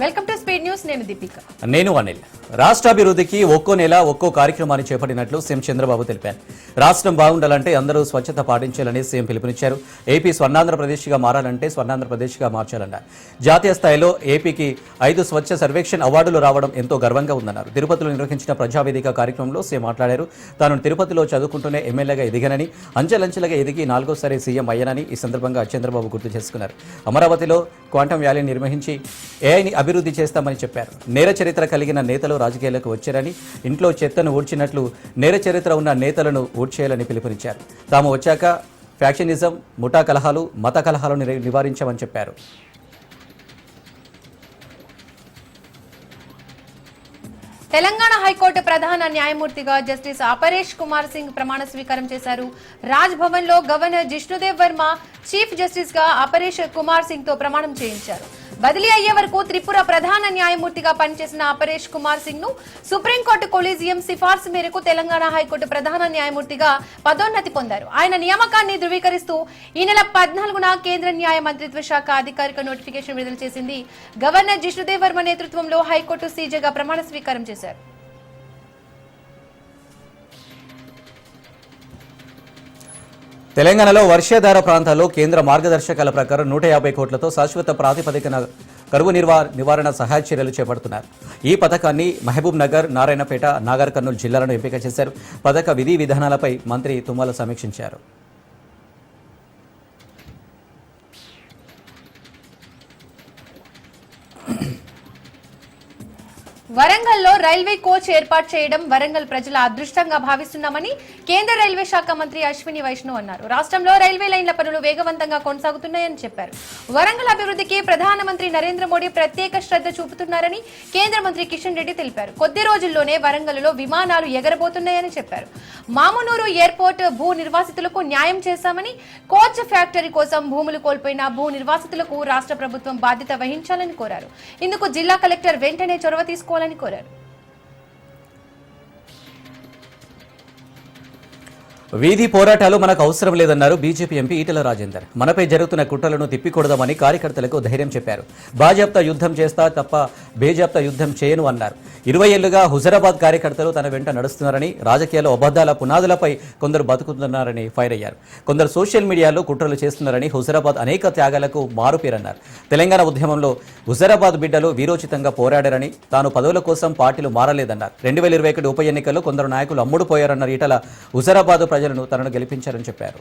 Welcome to speed news నేను దీపిక. నేను అనిల్. రాష్ట్రాభివృద్ధికి ఒక్కో నెల ఒక్కో కార్యక్రమాన్ని చేపట్టినట్లు సీఎం చంద్రబాబు తెలిపారు. రాష్ట్రం బాగుండాలంటే అందరూ స్వచ్ఛత పాటించాలని సీఎం పిలుపునిచ్చారు. ఏపీ స్వర్ణాంధ్రప్రదేశ్గా మారాలంటే స్వర్ణాంధ్రప్రదేశ్గా మార్చాలన్నారు. జాతీయ స్థాయిలో ఏపీకి ఐదు స్వచ్ఛ సర్వేక్షణ్ అవార్డులు రావడం ఎంతో గర్వంగా ఉందన్నారు. తిరుపతిలో నిర్వహించిన ప్రజావేదిక కార్యక్రమంలో సీఎం మాట్లాడారు. తాను తిరుపతిలో చదువుకుంటూనే ఎమ్మెల్యేగా ఎదిగానని అంచెలంచెలుగా ఎదిగి నాలుగోసారి సీఎం అయ్యానని ఈ సందర్భంగా చంద్రబాబు గుర్తు చేసుకున్నారు. అమరావతిలో క్వాంటం వ్యాలీని నిర్వహించి ఏఐని అభివృద్ధి చేస్తామని చెప్పారు. నేర చరిత్ర కలిగిన నేతలు రాజకీయాలకు వచ్చారని ఇంట్లో చెత్తను ఊడ్చినట్లు నేర చరిత్ర ఉన్న నేతలను ఊడ్చేయాలని పిలుపునిచ్చారు. తాము వచ్చాక ఫ్యాక్షనిజం ముఠా కలహాలు మత కలహాలను నివారించామని చెప్పారు. తెలంగాణ హైకోర్టు ప్రధాన న్యాయమూర్తిగా జస్టిస్ అపరేష్ కుమార్ సింగ్ ప్రమాణ స్వీకారం చేశారు. రాజ్ భవన్లో గవర్నర్ జిష్ణుదేవ్ వర్మ చీఫ్ జస్టిస్గా అపరేష్ కుమార్ సింగ్తో ప్రమాణం చేయించారు. బదిలీ అయ్యే వరకు త్రిపుర ప్రధాన న్యాయమూర్తిగా పనిచేసిన అపరేష్ కుమార్ సింగ్ను సుప్రీంకోర్టు కొలీజియం సిఫార్సు మేరకు తెలంగాణ హైకోర్టు ప్రధాన న్యాయమూర్తిగా పదోన్నతి పొందారు. ఆయన నియామకాన్ని ధృవీకరిస్తూ ఈ నెల పద్నాలుగున కేంద్ర న్యాయ మంత్రిత్వ శాఖ అధికారిక నోటిఫికేషన్ విడుదల చేసింది. గవర్నర్ జిష్ణుదేవ్ వర్మ నేతృత్వంలో హైకోర్టు సీజేగా ప్రమాణ స్వీకారం చేశారు. తెలంగాణలో వర్షాధార ప్రాంతాల్లో కేంద్ర మార్గదర్శకాల ప్రకారం నూట యాభై కోట్లతో శాశ్వత ప్రాతిపదికన కరువు నిర్వా నివారణ సహాయ చర్యలు చేపడుతున్నారు. ఈ పథకాన్ని మహబూబ్ నగర్ నారాయణపేట నాగర్ కర్నూలు జిల్లాలను ఎంపిక చేశారు. పథక విధి విధానాలపై మంత్రి తుమ్మల సమీక్షించారు. వరంగల్లో రైల్వే కోచ్ ఏర్పాటు చేయడం వరంగల్ ప్రజల అదృష్టంగా భావిస్తున్నామని కేంద్ర రైల్వే శాఖ మంత్రి అశ్విని వైష్ణవ్ అన్నారు. రాష్ట్రంలో రైల్వే లైన్ల పనులు వేగవంతంగా కొనసాగుతున్నాయని చెప్పారు. వరంగల్ అభివృద్ధికి ప్రధానమంత్రి నరేంద్ర మోడీ ప్రత్యేక శ్రద్ధ చూపుతున్నారని కేంద్ర మంత్రి కిషన్ రెడ్డి తెలిపారు. కొద్ది రోజుల్లోనే వరంగల్లో విమానాలు ఎగరబోతున్నాయని చెప్పారు. మామునూరు ఎయిర్పోర్ట్ భూ నిర్వాసితులకు న్యాయం చేశామని కోచ్ ఫ్యాక్టరీ కోసం భూములు కోల్పోయిన భూ నిర్వాసితులకు రాష్ట్ర ప్రభుత్వం బాధ్యత వహించాలని కోరారు. ఇందుకు జిల్లా కలెక్టర్ వెంటనే చొరవ తీసుకోవాలని కోరారు. వీధి పోరాటాలు మనకు అవసరం లేదన్నారు బీజేపీ ఎంపీ ఈటల రాజేందర్. మనపై జరుగుతున్న కుట్రలను తిప్పికూడదామని కార్యకర్తలకు ధైర్యం చెప్పారు. బాజాప్తా యుద్ధం చేస్తా తప్ప బేజాప్తా యుద్ధం చేయను అన్నారు. ఇరవై ఏళ్ళుగా హుజరాబాద్ కార్యకర్తలు తన వెంట నడుస్తున్నారని రాజకీయాల అబద్ధాల పునాదులపై కొందరు బతుకుతున్నారని ఫైర్ అయ్యారు. కొందరు సోషల్ మీడియాలో కుట్రలు చేస్తున్నారని హుజరాబాద్ అనేక త్యాగాలకు మారుపేరన్నారు. తెలంగాణ ఉద్యమంలో హుజరాబాద్ బిడ్డలు వీరోచితంగా పోరాడారని తాను పదవుల కోసం పార్టీలు మారలేదన్నారు. రెండు వేల ఇరవై ఒకటి ఉప ఎన్నికల్లో కొందరు నాయకులు అమ్ముడుపోయారన్నారు ఈటల హుజరాబాద్ ప్రజలను తనను గెలిపించారని చెప్పారు.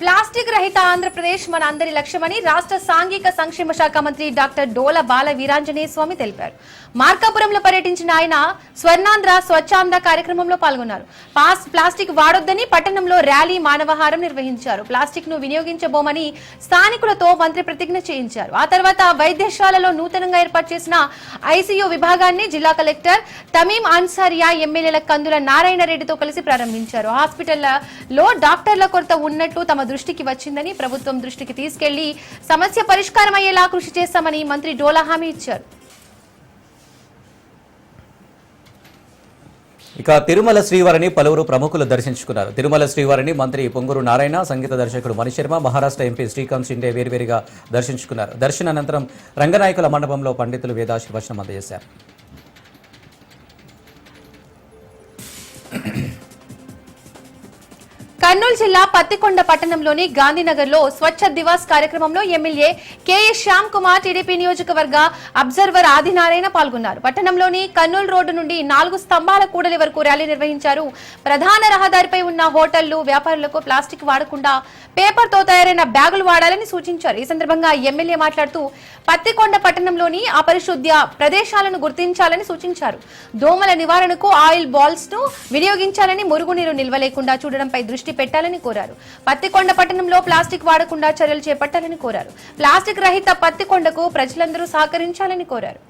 ప్లాస్టిక్ రహిత ఆంధ్రప్రదేశ్ మన అందరి లక్ష్యమని రాష్ట్ర సాంఘిక సంక్షేమ శాఖ మంత్రి డాక్టర్ డోల బాల వీరాంజనేయ స్వామి తెలిపారు. మార్కాపురంలో పర్యటించిన ఆయన స్వర్ణాంధ్ర స్వచ్ఛాంధ్ర కార్యక్రమంలో పాల్గొన్నారు. పాస్ ప్లాస్టిక్ వాడొద్దని పట్టణంలో ర్యాలీ మానవహారం నిర్వహించారు. ప్లాస్టిక్ను వినియోగించబోమని స్థానికులతో మంత్రి ప్రతిజ్ఞ చేయించారు. ఆ తర్వాత వైద్యశాలలో నూతనంగా ఏర్పాటు చేసిన ఐసీయూ విభాగాన్ని జిల్లా కలెక్టర్ తమీం అన్సారియా ఎమ్మెల్యేల కందుల నారాయణ రెడ్డితో కలిసి ప్రారంభించారు. హాస్పిటల్లో డాక్టర్ల కొరత ఉన్నట్లు తమ దృష్టికి వచ్చిందని ప్రభుత్వం దృష్టికి తీసుకెళ్ళి సమస్య పరిష్కారం అయ్యేలా కృషి చేస్తామని మంత్రి డోలా హామీ ఇచ్చారు. ఇక తిరుమల శ్రీవారిని పలువురు ప్రముఖులు దర్శించుకున్నారు. తిరుమల శ్రీవారిని మంత్రి పొంగూరు నారాయణ సంగీత దర్శకుడు మణిశర్మ మహారాష్ట్ర ఎంపీ శ్రీకాంత్ షిండే వేరువేరుగా దర్శించుకున్నారు. దర్శనానంతరం రంగనాయకుల మండపంలో పండితులు వేదాశీర్వచనం అందజేశారు. కర్నూలు జిల్లా పత్తికొండ పట్టణంలోని గాంధీనగర్లో స్వచ్ఛ దివాస్ కార్యక్రమంలో MLA KS Shyam Kumar TDP నియోజకవర్గ అబ్జర్వర్ ఆదినారాయణ పాల్గొన్నారు. పట్టణంలోని కర్నూలు రోడ్డు నుండి నాలుగు స్తంభాల కూడలి వరకు ర్యాలీ నిర్వహించారు. ప్రధాన రహదారిపై ఉన్న హోటళ్ళు వ్యాపారులకు ప్లాస్టిక్ వాడకుండా పేపర్తో తయారైన బ్యాగులు వాడాలని సూచించారు. ఈ సందర్భంగా ఎమ్మెల్యే మాట్లాడుతూ పత్తికొండ పట్టణంలోని అపరిశుద్ధ్య ప్రదేశాలను గుర్తించాలని సూచించారు. దోమల నివారణకు ఆయిల్ బాల్స్ను వినియోగించాలని మురుగునీరు నిల్వ లేకుండా చూడడంపై దృష్టి పెట్టాలని కోరారు. పత్తికొండ పట్టణంలో ప్లాస్టిక్ వాడకుండా చర్యలు చేపట్టాలని కోరారు. ప్లాస్టిక్ రహిత పత్తికొండకు ప్రజలందరూ సహకరించాలని కోరారు.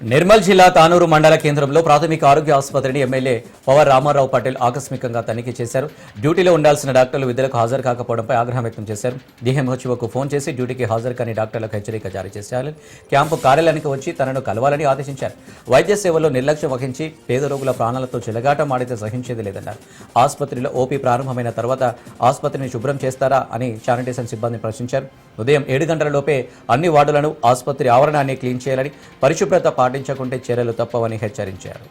నిర్మల్ జిల్లా తానూరు మండల కేంద్రంలో ప్రాథమిక ఆరోగ్య ఆసుపత్రిని ఎమ్మెల్యే పవర్ రామారావు పటేల్ ఆకస్మికంగా తనిఖీ చేశారు. డ్యూటీలో ఉండాల్సిన డాక్టర్లు విధులకు హాజరు కాకపోవడంపై ఆగ్రహం వ్యక్తం చేశారు. డిఎంహెచ్ఓకు ఫోన్ చేసి డ్యూటీకి హాజరు కాని డాక్టర్లకు హెచ్చరిక జారీ చేశారని క్యాంపు కార్యాలయానికి వచ్చి తనను కలవాలని ఆదేశించారు. వైద్య సేవల్లో నిర్లక్ష్యం వహించి పేద రోగుల ప్రాణాలతో చెలగాటం ఆడితే సహించేది లేదన్నారు. ఆసుపత్రిలో ఓపీ ప్రారంభమైన తర్వాత ఆసుపత్రిని శుభ్రం చేస్తారా అని శానిటేషన్ సిబ్బంది ప్రశ్నించారు. ఉదయం ఏడు గంటల లోపే అన్ని వార్డులను ఆసుపత్రి ఆవరణాన్ని క్లీన్ చేయాలని పరిశుభ్రత పాటించకుంటే చర్యలు తప్పవని హెచ్చరించారు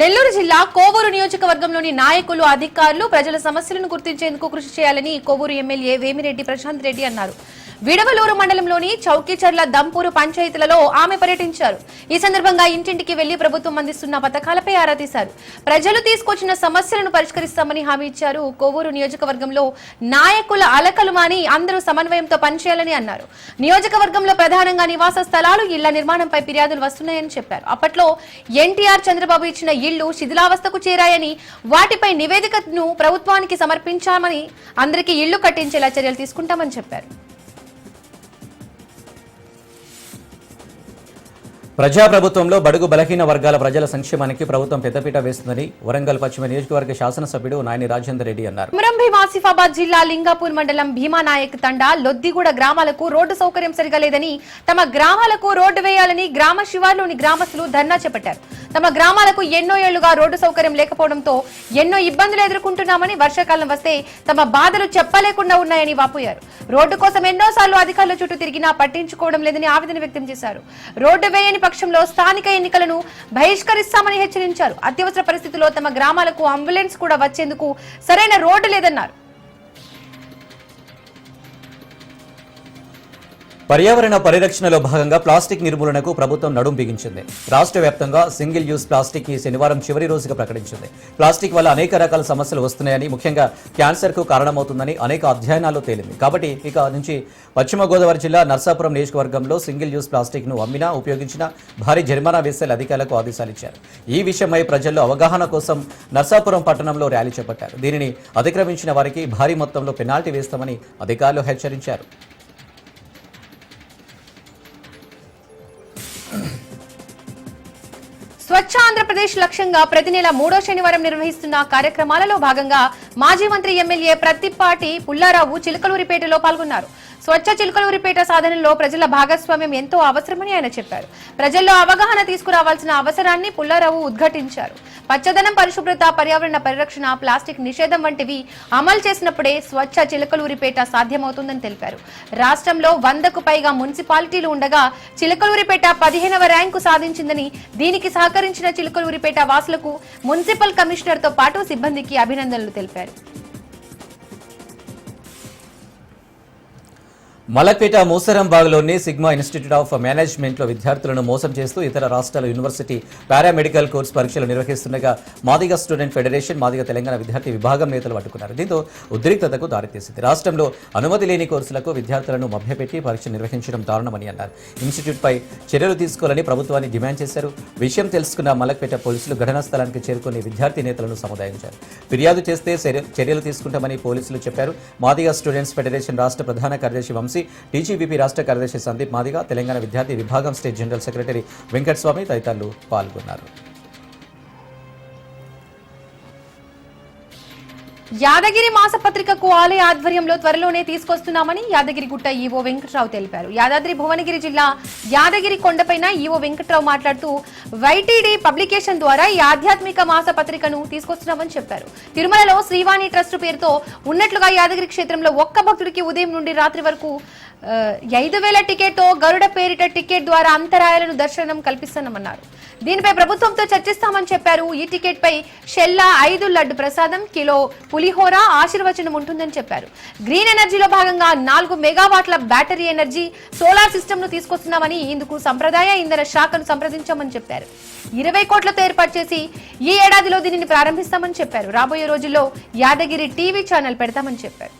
నెల్లూరు జిల్లా కోవూరు నియోజకవర్గంలోని నాయకులు అధికారులు ప్రజల సమస్యలను గుర్తించేందుకు కృషి చేయాలని కోవూరు ఎమ్మెల్యే వేమిరెడ్డి ప్రశాంత్ రెడ్డి అన్నారు. విడవలూరు మండలంలోని చౌకీచర్ల దంపూరు పంచాయతీలలో ఆమె పర్యటించారు. ఈ సందర్భంగా ఇంటింటికి వెళ్ళి ప్రభుత్వం అందిస్తున్న పథకాలపై ఆరా తీశారు. ప్రజలు తీసుకొచ్చిన సమస్యలను పరిష్కరిస్తామని హామీ ఇచ్చారు కోవూరు నియోజకవర్గంలో నాయకుల అలకలు మాని అందరూ సమన్వయంతో పనిచేయాలని అన్నారు. నియోజకవర్గంలో ప్రధానంగా నివాస స్థలాలు ఇళ్ళ నిర్మాణంపై ఫిర్యాదులు వస్తున్నాయని చెప్పారు. అప్పట్లో ఎన్టీఆర్ చంద్రబాబు ఇచ్చిన ఇళ్ళు శిథిలావస్థకు చేరాయని వాటిపై నివేదికను ప్రభుత్వానికి సమర్పించామని అందరికీ ఇళ్ళు కట్టించేలా చర్యలు తీసుకుంటామని చెప్పారు. ప్రజాప్రభుత్వంలో బడుగు బలహీన వర్గాల ప్రజల సంక్షేమానికి ప్రభుత్వం పెద్దపీట వేస్తుందని వరంగల్ పశ్చిమ నియోజకవర్గ శాసనసభ్యుడు నాయని రాజేందర్ రెడ్డి అన్నారు. కొమరం భీం ఆసిఫాబాద్ జిల్లా లింగాపూర్ మండలం భీమానాయక్ తండా లొద్దిగూడ గ్రామాలకు రోడ్డు సౌకర్యం సరిగా లేదని తమ గ్రామాలకు రోడ్డు వేయాలని గ్రామ శివార్లోని గ్రామస్తులు ధర్నా చేపట్టారు. తమ గ్రామాలకు ఎన్నో ఏళ్ళుగా రోడ్డు సౌకర్యం లేకపోవడంతో ఎన్నో ఇబ్బందులు ఎదుర్కొంటున్నామని వర్షాకాలం వస్తే తమ బాధలు చెప్పలేకుండా ఉన్నాయని వాపోయారు. రోడ్డు కోసం ఎన్నోసార్లు అధికారుల చుట్టూ తిరిగినా పట్టించుకోవడం లేదని ఆవేదన వ్యక్తం చేశారు. రోడ్డు వేయని పక్షంలో స్థానిక ఎన్నికలను బహిష్కరిస్తామని హెచ్చరించారు. అత్యవసర పరిస్థితుల్లో తమ గ్రామాలకు అంబులెన్స్ కూడా వచ్చేందుకు సరైన రోడ్డు లేదన్నారు. పర్యావరణ పరిరక్షణలో భాగంగా ప్లాస్టిక్ నిర్మూలనకు ప్రభుత్వం నడుం బిగించింది. రాష్ట్ర వ్యాప్తంగా సింగిల్ యూజ్ ప్లాస్టిక్ ఈ శనివారం చివరి రోజుగా ప్రకటించింది. ప్లాస్టిక్ వల్ల అనేక రకాల సమస్యలు వస్తున్నాయని ముఖ్యంగా క్యాన్సర్కు కారణమవుతుందని అనేక అధ్యయనాల్లో తేలింది. కాబట్టి ఇక నుంచి పశ్చిమ గోదావరి జిల్లా నర్సాపురం నియోజకవర్గంలో సింగిల్ యూజ్ ప్లాస్టిక్ను అమ్మినా ఉపయోగించినా భారీ జరిమానా వేసేలా అధికారులకు ఆదేశాలు ఇచ్చారు. ఈ విషయమై ప్రజల్లో అవగాహన కోసం నర్సాపురం పట్టణంలో ర్యాలీ చేపట్టారు. దీనిని అతిక్రమించిన వారికి భారీ మొత్తంలో పెనాల్టీ వేస్తామని అధికారులు హెచ్చరించారు. ఆంధ్రప్రదేశ్ లక్ష్యంగా ప్రతి నెల మూడో శనివారం నిర్వహిస్తున్న కార్యక్రమాలలో భాగంగా మాజీ మంత్రి ఎమ్మెల్యే ప్రత్తిపాటి పుల్లారావు చిలకలూరిపేటలో పాల్గొన్నారు. స్వచ్ఛ చిలకలూరిపేట సాధనలో ప్రజల భాగస్వామ్యం ఎంతో అవసరమని ఆయన చెప్పారు. ప్రజల్లో అవగాహన తీసుకురావాల్సిన అవసరాన్ని పుల్లారావు ఉద్ఘాటించారు. పచ్చదనం పరిశుభ్రత పర్యావరణ పరిరక్షణ ప్లాస్టిక్ నిషేధం వంటివి అమలు చేసినప్పుడే స్వచ్ఛ చిలకలూరిపేట సాధ్యమవుతుందని తెలిపారు. రాష్ట్రంలో వందకు పైగా మున్సిపాలిటీలు ఉండగా చిలకలూరిపేట పదిహేనవ ర్యాంకు సాధించిందని దీనికి సహకరించిన చిలకలూరిపేట వాసులకు మున్సిపల్ కమిషనర్తో పాటు సిబ్బందికి అభినందనలు తెలిపారు. మలక్పేట మూసరంబాగ్లోని సిగ్మా ఇన్స్టిట్యూట్ ఆఫ్ మేనేజ్మెంట్లో విద్యార్థులను మోసం చేస్తూ ఇతర రాష్ట్రాల యూనివర్సిటీ పారామెడికల్ కోర్సు పరీక్షలు నిర్వహిస్తుండగా మాదిగ స్టూడెంట్ ఫెడరేషన్ మాదిగ తెలంగాణ విద్యార్థి విభాగం నేతలు పట్టుకున్నారు. దీంతో ఉద్రిక్తతకు దారితీసింది. రాష్ట్రంలో అనుమతి లేని కోర్సులకు విద్యార్థులను మభ్యపెట్టి పరీక్ష నిర్వహించడం దారుణమని అన్నారు. ఇన్స్టిట్యూట్పై చర్యలు తీసుకోవాలని ప్రభుత్వాన్ని డిమాండ్ చేశారు. విషయం తెలుసుకున్న మలక్పేట పోలీసులు ఘటనా స్థలానికి చేరుకుని విద్యార్థి నేతలను సముదాయించారు. ఫిర్యాదు చేస్తే చర్యలు తీసుకుంటామని పోలీసులు చెప్పారు. మాదిగ స్టూడెంట్స్ ఫెడరేషన్ రాష్ట్ర ప్రధాన కార్యదర్శి వంశ టీజీబీపీ రాష్ట్ర కార్యదర్శి సందీప్ మాదిగ తెలంగాణ విద్యార్థి విభాగం స్టేట్ జనరల్ సెక్రటరీ వెంకటస్వామి తదితరులు పాల్గొన్నారు. యాదగిరి మాసపత్రికకు ఆలయ ఆధ్వర్యంలో త్వరలోనే తీసుకొస్తున్నామని యాదగిరిగుట్ట ఈవో వెంకట్రావు తెలిపారు. యాదాద్రి భువనగిరి జిల్లా యాదగిరి కొండపైన ఈవో వెంకట్రావు మాట్లాడుతూ వైటీడీ పబ్లికేషన్ ద్వారా ఈ ఆధ్యాత్మిక మాసపత్రికను తీసుకొస్తున్నామని చెప్పారు. తిరుమలలో శ్రీవాణి ట్రస్ట్ పేరుతో ఉన్నట్లుగా యాదగిరి క్షేత్రంలో ఒక్క భక్తుడికి ఉదయం నుండి రాత్రి వరకు ఐదు వేల టికెట్తో గరుడ పేరిట టికెట్ ద్వారా అంతరాయాలను దర్శనం కల్పిస్తున్నామన్నారు దీనిపై ప్రభుత్వంతో చర్చిస్తామని చెప్పారు. ఈ టికెట్ పై షెల్లా ఐదు లడ్డు ప్రసాదం కిలో పులి పులిహోర ఆశీర్వచనం ఉంటుందని చెప్పారు. గ్రీన్ ఎనర్జీలో భాగంగా నాలుగు మెగావాట్ల బ్యాటరీ ఎనర్జీ సోలార్ సిస్టమ్ను తీసుకొస్తున్నామని ఇందుకు సంప్రదాయ ఇంధన శాఖను సంప్రదించామని చెప్పారు. ఇరవై కోట్లతో ఏర్పాటు చేసి ఈ ఏడాదిలో దీనిని ప్రారంభిస్తామని చెప్పారు. రాబోయే రోజుల్లో యాదగిరి టీవీ ఛానల్ పెడతామని చెప్పారు.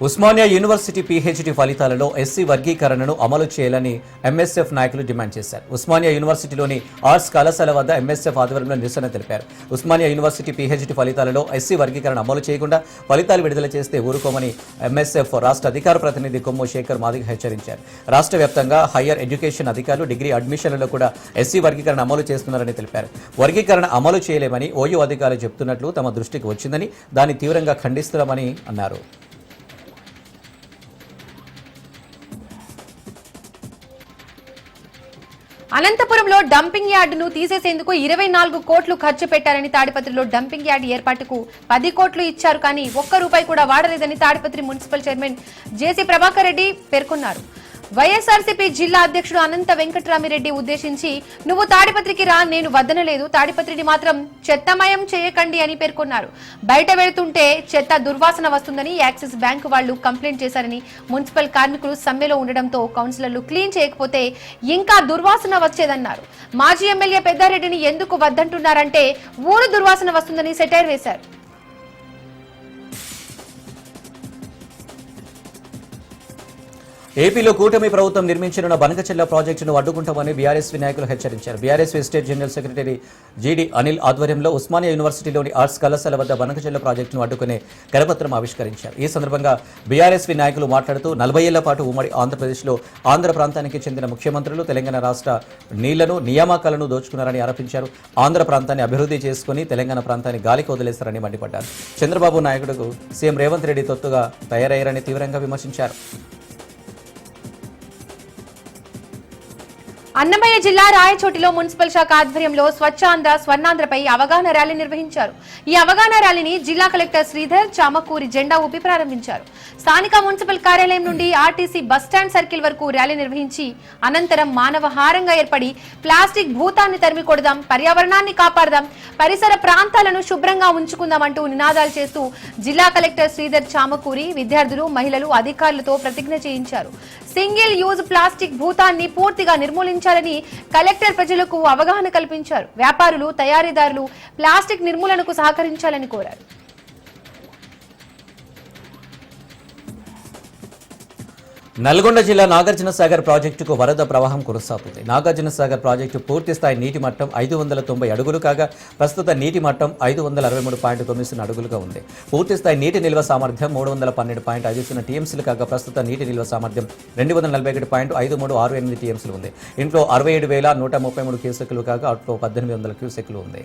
ఉస్మానియా యూనివర్సిటీ పీహెచ్డీ ఫలితాలలో ఎస్సీ వర్గీకరణను అమలు చేయాలని ఎంఎస్ఎఫ్ నాయకులు డిమాండ్ చేశారు. ఉస్మానియా యూనివర్సిటీలోని ఆర్ట్స్ కళాశాల వద్ద ఎంఎస్ఎఫ్ ఆధ్వర్యంలో నిరసన తెలిపారు. ఉస్మానియా యూనివర్సిటీ పీహెచ్డీ ఫలితాలలో ఎస్సీ వర్గీకరణ అమలు చేయకుండా ఫలితాలు విడుదల చేస్తే ఊరుకోమని ఎంఎస్ఎఫ్ రాష్ట్ర అధికార ప్రతినిధి కొమ్ము శేఖర్ మాదిగ హెచ్చరించారు. రాష్ట్ర వ్యాప్తంగా హయ్యర్ ఎడ్యుకేషన్ అధికారులు డిగ్రీ అడ్మిషన్లలో కూడా ఎస్సీ వర్గీకరణ అమలు చేస్తున్నారని తెలిపారు. వర్గీకరణ అమలు చేయలేమని ఓయూ అధికారులు చెబుతున్నట్లు తమ దృష్టికి వచ్చిందని దాన్ని తీవ్రంగా ఖండిస్తున్నామని అన్నారు. అనంతపురంలో డంపింగ్ యార్డును తీసేసేందుకు ఇరవై నాలుగు కోట్లు ఖర్చు పెట్టారని తాడిపత్రిలో డంపింగ్ యార్డ్ ఏర్పాటుకు పది కోట్లు ఇచ్చారు కానీ ఒక్క రూపాయి కూడా వాడలేదని Tadipatri municipal chairman JC Prabhakar Reddy పేర్కొన్నారు. వైఎస్ఆర్సీపీ జిల్లా అధ్యక్షుడు అనంత వెంకటరామిరెడ్డి ఉద్దేశించి నువ్వు తాడిపత్రికి రా నేను వద్దనలేదు తాడిపత్రిని మాత్రం చెత్తమయం చేయకండి అని పేర్కొన్నారు. బయట వెళుతుంటే చెత్త దుర్వాసన వస్తుందని యాక్సిస్ బ్యాంకు వాళ్ళు కంప్లైంట్ చేశారని మున్సిపల్ కార్మికులు సమ్మెలో ఉండడంతో కౌన్సిలర్లు క్లీన్ చేయకపోతే ఇంకా దుర్వాసన వచ్చేదన్నారు. మాజీ ఎమ్మెల్యే పెద్దారెడ్డిని ఎందుకు వద్దంటున్నారంటే ఊరు దుర్వాసన వస్తుందని సెటైర్ వేశారు. ఏపీలో కూటమి ప్రభుత్వం నిర్మించనున్న బనకచెల్ల ప్రాజెక్టును అడ్డుకుంటామని బీఆర్ఎస్ నాయకులు హెచ్చరించారు. బీఆర్ఎస్ స్టేట్ జనరల్ సెక్రటరీ జీడీ అనిల్ ఆధ్వర్యంలో ఉస్మానియా యూనివర్సిటీలోని ఆర్ట్స్ కళాశాల వద్ద బనకచెల్ల ప్రాజెక్టును అడ్డుకునే కరపత్రం ఆవిష్కరించారు. ఈ సందర్భంగా బీఆర్ఎస్ నాయకులు మాట్లాడుతూ నలభై ఏళ్ళ పాటు ఉమ్మడి ఆంధ్రప్రదేశ్లో ఆంధ్ర ప్రాంతానికి చెందిన ముఖ్యమంత్రులు తెలంగాణ రాష్ట్ర నీళ్ళను నియామకాలను దోచుకున్నారని ఆరోపించారు. ఆంధ్ర ప్రాంతాన్ని అభివృద్ధి చేసుకుని తెలంగాణ ప్రాంతాన్ని గాలికి వదిలేస్తారని మండిపడ్డారు. చంద్రబాబు నాయుడుకు సీఎం రేవంత్ రెడ్డి తొత్తుగా తయారయ్యారని తీవ్రంగా విమర్శించారు. అన్నమయ్య జిల్లా రాయచోటిలో మున్సిపల్ శాఖ ఆధ్వర్యంలో స్వచ్ఛాంధ్ర స్వర్ణాంధ్రపై అవగాహన ర్యాలీ నిర్వహించారు. ఈ అవగాహన ర్యాలీని జిల్లా కలెక్టర్ శ్రీధర్ చామకూరి జెండా ఊపి ప్రారంభించారు. స్థానిక మున్సిపల్ కార్యాలయం నుండి ఆర్టీసీ బస్టాండ్ సర్కిల్ వరకు ర్యాలీ నిర్వహించి అనంతరం మానవ హారంగా ఏర్పడి ప్లాస్టిక్ భూతాన్ని తరిమి కొడదాం పర్యావరణాన్ని కాపాడదాం పరిసర ప్రాంతాలను శుభ్రంగా ఉంచుకుందాం అంటూ నినాదాలు చేస్తూ జిల్లా కలెక్టర్ శ్రీధర్ చామకూరి విద్యార్థులు మహిళలు అధికారులతో ప్రతిజ్ఞ చేయించారు. సింగిల్ యూజ్ ప్లాస్టిక్ భూతాన్ని పూర్తిగా నిర్మూలించాలని కలెక్టర్ ప్రజలకు అవగాహన కల్పించారు. వ్యాపారులు తయారీదారులు ప్లాస్టిక్ నిర్మూలనకు సహకరించాలని కోరారు. నల్గొండ జిల్లా నాగార్జున సాగర్ ప్రాజెక్టుకు వరద ప్రవాహం కొనసాగుతుంది. నాగార్జున సాగర్ ప్రాజెక్టు పూర్తి స్థాయి నీటి మట్టం ఐదు వందల తొంభై అడుగులు కాగా ప్రస్తుత నీటి మట్టం ఐదు వందల అరవై మూడు పాయింట్ తొమ్మిది సున్నా అడుగులుగా ఉంది. పూర్తి స్థాయి నీటి నిల్వ సామర్థ్యం మూడు వందల పన్నెండు పాయింట్ ఐదు సున్నా టీఎంసీలు కాగా ప్రస్తుత నీటి నిల్వ సామర్థ్యం రెండు వందల నలభై ఒకటి పాయింట్ ఐదు మూడు ఆరు ఎనిమిది టీఎంసీలు ఉంది. ఇంట్లో అరవై ఏడు వేల నూట ముప్పై మూడు క్యూసెక్లు కాగా అట్లో పద్దెనిమిది వందల క్యూసెక్లు ఉంది.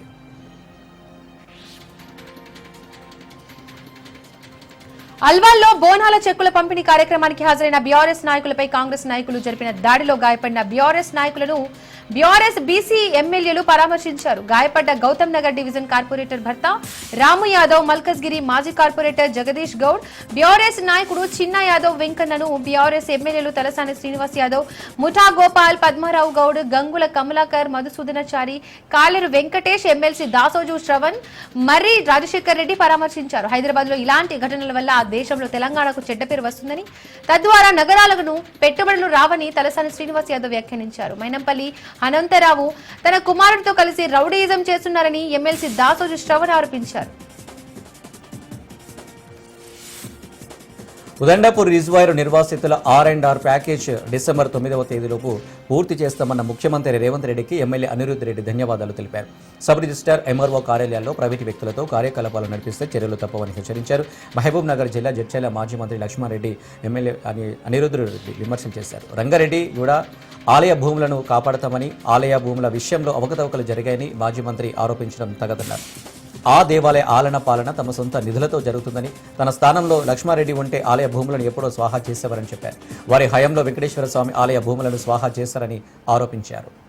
అల్వాల్లో బోనాల చెక్కుల పంపిణీ కార్యక్రమానికి హాజరైన బీఆర్ఎస్ నాయకులపై కాంగ్రెస్ నాయకులు జరిపిన దాడిలో గాయపడిన బీఆర్ఎస్ నాయకులను బీఆర్ఎస్ బీసీ ఎమ్మెల్యేలు పరామర్శించారు. గాయపడ్డ గౌతమ్ నగర్ డివిజన్ కార్పొరేటర్ భర్త రాము యాదవ్ మల్కజ్గిరి మాజీ కార్పొరేటర్ జగదీష్ గౌడ్ బీఆర్ఎస్ నాయకుడు చిన్న యాదవ్ వెంకన్నను బీఆర్ఎస్ ఎమ్మెల్యేలు తలసాని శ్రీనివాస్ యాదవ్ ముఠా గోపాల్ పద్మారావు గౌడ్ గంగుల కమలాకర్ మధుసూదనాచారి కాలేరు వెంకటేష్ ఎమ్మెల్సీ దాసోజు శ్రవణ్ మర్రి రాజశేఖర్ రెడ్డి పరామర్శించారు. హైదరాబాద్లో ఇలాంటి ఘటనల వల్ల ఆ దేశంలో తెలంగాణకు చెడ్డ పేరు వస్తుందని తద్వారా నగరాలకు పెట్టుబడులు రావని తలసాని శ్రీనివాస్ యాదవ్ వ్యాఖ్యానించారు. మైనంపల్లి అనంతరావు తన కుమారుడితో కలిసి రౌడీయిజం చేస్తున్నారని ఎమ్మెల్సీ దాసోజు శ్రవణ్ ఆరోపించారు. ఉదండపూర్ రిజర్వాయర్ నిర్వాసితుల R and R package December తొమ్మిదవ తేదీలోపు పూర్తి చేస్తామన్న ముఖ్యమంత్రి రేవంత్ రెడ్డికి ఎమ్మెల్యే అనిరుద్ధ్ రెడ్డి ధన్యవాదాలు తెలిపారు. సబ్ రిజిస్టార్ ఎంఆర్ఓ కార్యాలయాల్లో ప్రైవేటు వ్యక్తులతో కార్యకలాపాలు నడిపిస్తే చర్యలు తప్పవని హెచ్చరించారు. మహబూబ్ నగర్ జిల్లా జడ్చర్ల మాజీ మంత్రి లక్ష్మారెడ్డి ఎమ్మెల్యే అని అనిరుద్ధ్ రెడ్డి విమర్శలు చేశారు. రంగారెడ్డి కూడా ఆలయ భూములను కాపాడతామని ఆలయ భూముల విషయంలో అవకతవకలు జరిగాయని మాజీ మంత్రి ఆరోపించడం తగదన్నారు. ఆ దేవాలయ ఆలన పాలన తమ సొంత నిధులతో జరుగుతుందని తన స్థానంలో లక్ష్మారెడ్డి ఉంటే ఆలయ భూములను ఎప్పుడో స్వాహా చేసేవారని చెప్పారు. వారి హయాంలో వెంకటేశ్వర స్వామి ఆలయ భూములను స్వాహా చేశారని ఆరోపించారు.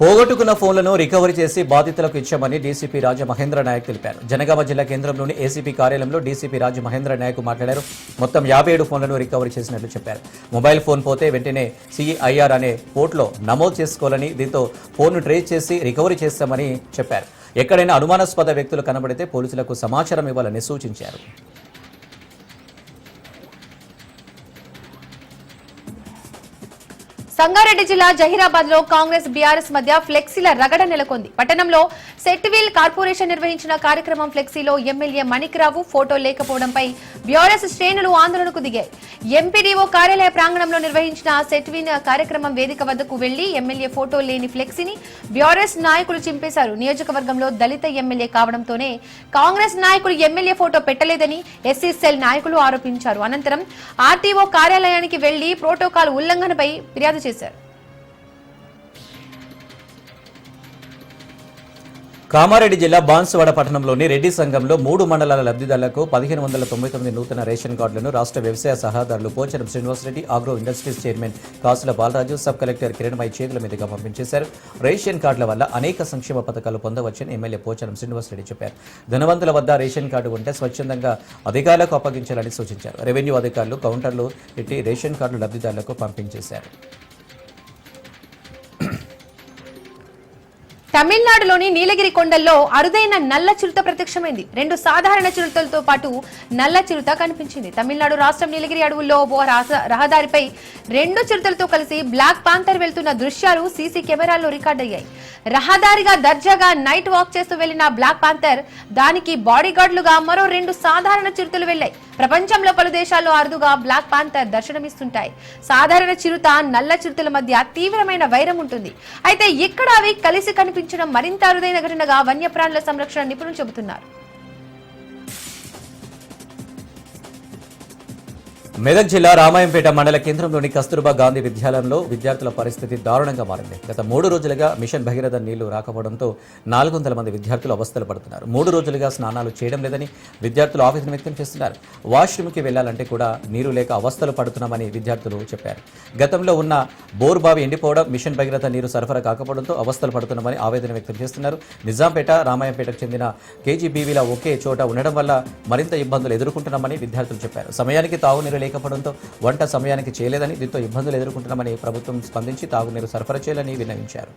పోగొట్టుకున్న ఫోన్లను రికవరీ చేసి బాధితులకు ఇచ్చామని డీసీపీ రాజ మహేంద్ర నాయక్ తెలిపారు. జనగామ జిల్లా కేంద్రంలోని ఏసీపీ కార్యాలయంలో డీసీపీ రాజ మహేంద్ర నాయక్ మాట్లాడారు. మొత్తం యాభై ఏడు ఫోన్లను రికవరీ చేసినట్లు చెప్పారు. మొబైల్ ఫోన్ పోతే వెంటనే సిఐఆర్ అనే పోర్ట్లో నమోదు చేసుకోవాలని దీంతో ఫోన్ను ట్రేస్ చేసి రికవరీ చేస్తామని చెప్పారు. ఎక్కడైనా అనుమానాస్పద వ్యక్తులు కనబడితే పోలీసులకు సమాచారం ఇవ్వాలని సూచించారు. సంగారెడ్డి జిల్లా జహీరాబాద్లో కాంగ్రెస్ బీఆర్ఎస్ మధ్య ఫ్లెక్సీల రగడ నెలకొంది. పట్టణంలో సెట్విల్ కార్పొరేషన్ నిర్వహించిన కార్యక్రమం ఫ్లెక్సీలో ఎమ్మెల్యే మణిక్రావు ఫోటో లేకపోవడంపై బీఆర్ఎస్ శ్రేణులు ఆందోళనకు దిగాయి. ఎంపీడీఓ కార్యాలయ ప్రాంగణంలో నిర్వహించిన సెట్విన్ కార్యక్రమం వేదిక వద్దకు వెళ్ళి ఎమ్మెల్యే ఫోటో లేని ఫ్లెక్సీని బీఆర్ఎస్ నాయకులు చింపేశారు. నియోజకవర్గంలో దళిత ఎమ్మెల్యే కావడంతోనే కాంగ్రెస్ నాయకులు ఎమ్మెల్యే ఫోటో పెట్టలేదని ఎస్సీ నాయకులు ఆరోపించారు. అనంతరం ఆర్టీఓ కార్యాలయానికి వెళ్ళి ప్రోటోకాల్ ఉల్లంఘనపై ఫిర్యాదు చేశారు. కామారెడ్డి జిల్లా బాన్సువాడ పట్టణంలోని రెడ్డి సంఘంలో మూడు మండలాల లబ్ధిదారులకు పదిహేను వందల తొంభై తొమ్మిది నూతన రేషన్ కార్డులను రాష్ట్ర వ్యవసాయ సహాదారులు Pocharam Srinivas Reddy agro industries chairman Kasula Balaraju sub collector Kiranmai చేతుల మీదుగా పంపించేశారు. రేషన్ కార్డుల వల్ల అనేక సంక్షేమ పథకాలు పొందవచ్చని ఎమ్మెల్యే పోచరం శ్రీనివాసరెడ్డి చెప్పారు. ధనవంతుల వద్ద రేషన్ కార్డు ఉంటే స్వచ్ఛందంగా అధికారులకు అప్పగించాలని సూచించారు. రెవెన్యూ అధికారులు కౌంటర్లు పెట్టి రేషన్ కార్డులు లబ్ధిదారులకు పంపించేశారు. తమిళనాడులోని నీలగిరి కొండల్లో అరుదైన నల్ల చిరుత ప్రత్యక్షమైంది. రెండు సాధారణ చిరుతలతో పాటు నల్ల చిరుత కనిపించింది. తమిళనాడు రాష్ట్రం నీలగిరి అడవుల్లో ఓ రహదారిపై రెండు చిరుతలతో కలిసి బ్లాక్ పాంతర్ వెళ్తున్న దృశ్యాలు సీసీ కెమెరాల్లో రికార్డయ్యాయి. రహదారిగా దర్జాగా నైట్ వాక్ చేస్తూ వెళ్ళిన బ్లాక్ పాంతర్ దానికి బాడీగార్డులుగా మరో రెండు సాధారణ చిరుతలు వెళ్ళాయి ప్రపంచంలో పలు దేశాల్లో అరుదుగా బ్లాక్ పాంథర్ దర్శనమిస్తుంటాయి. సాధారణ చిరుత నల్ల చిరుతల మధ్య తీవ్రమైన వైరం ఉంటుంది. అయితే ఇక్కడ అవి కలిసి కనిపించడం మరింత అరుదైన ఘటనగా వన్యప్రాణుల సంరక్షణ నిపుణులు చెబుతున్నారు. మెదక్ జిల్లా రామాయంపేట మండల కేంద్రంలోని కస్తూర్బా గాంధీ విద్యాలయంలో విద్యార్థుల పరిస్థితి దారుణంగా మారింది. గత మూడు రోజులుగా మిషన్ భగీరథ నీళ్ళు రాకపోవడంతో నాలుగు వందల మంది విద్యార్థులు అవస్థలు పడుతున్నారు. మూడు రోజులుగా స్నానాలు చేయడం లేదని విద్యార్థులు ఆవేదన వ్యక్తం చేస్తున్నారు. వాష్రూమ్కి వెళ్ళాలంటే కూడా నీరు లేక అవస్థలు పడుతున్నామని విద్యార్థులు చెప్పారు. గతంలో ఉన్న బోర్ బావి ఎండిపోవడం మిషన్ భగీరథ నీరు సరఫరా కాకపోవడంతో అవస్థలు పడుతున్నామని ఆవేదన వ్యక్తం చేస్తున్నారు. నిజాంపేట రామాయంపేటకు చెందిన కేజీబీవీల ఒకే చోట ఉండడం వల్ల మరింత ఇబ్బందులు ఎదుర్కొంటున్నామని విద్యార్థులు చెప్పారు. సమయానికి తాగునీరు లేకపోవడంతో వంట సమయానికి చేయలేదని దీంతో ఇబ్బందులు ఎదుర్కొంటున్నామని ప్రభుత్వం స్పందించి తాగునీరు సరఫరా చేయాలని విన్నవించారు.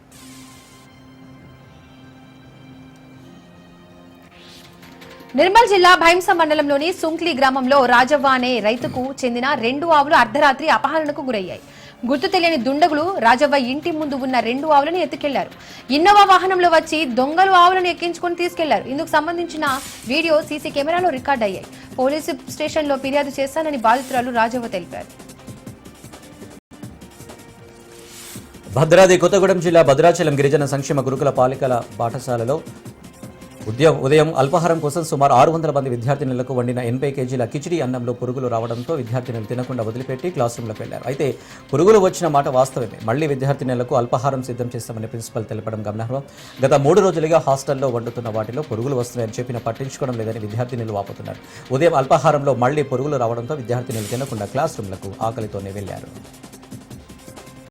నిర్మల్ జిల్లా భైంస మండలంలోని సుంక్లి గ్రామంలో రాజవ్వ అనే రైతుకు చెందిన రెండు ఆవులు అర్ధరాత్రి అపహరణకు గురయ్యాయి. గుర్తు తెలియని దుండగులు రాజవ్వ ఇంటి ముందు ఉన్న రెండు ఆవులను ఎత్తుకెళ్ళారు. ఇన్నోవా వాహనంలో వచ్చి దొంగలు ఆవులను ఎక్కించుకుని తీసుకెళ్ళారు. ఇందుకు సంబంధించిన వీడియో సీసీ కెమెరాలో రికార్డ్ అయ్యాయి. పోలీసు స్టేషన్లో ఫిర్యాదు చేశానని బాధితురాలు రాజవ్వ తెలిపారు. భద్రాద్రి కొత్తగూడెం జిల్లా భద్రాచలం గిరిజన సంక్షేమ గురుకుల పాలికల పాఠశాలలో ఉదయం ఉదయం అల్పాహారం కోసం సుమారు ఆరు వందల మంది విద్యార్థినులకు వండిన ఎనభై కేజీల కిచిడి అన్నంలో పురుగులు రావడంతో విద్యార్థినులు తినకుండా వదిలిపెట్టి క్లాస్ రూమ్లోకి వెళ్ళారు అయితే పురుగులు వచ్చిన మాట వాస్తవమే. మళ్ళీ విద్యార్థినులకు అల్పాహారం సిద్ధం చేస్తామని ప్రిన్సిపల్ తెలపడం గమనార్హం. గత మూడు రోజులుగా హాస్టల్లో వండుతున్న వాటిలో పురుగులు వస్తున్నాయని చెప్పిన పట్టించుకోవడం లేదని విద్యార్థినులు వాపోతున్నారు ఉదయం అల్పాహారంలో మళ్ళీ పురుగులు రావడంతో విద్యార్థినులు తినకుండా క్లాస్ రూమ్లకు ఆకలితోనే వెళ్ళారు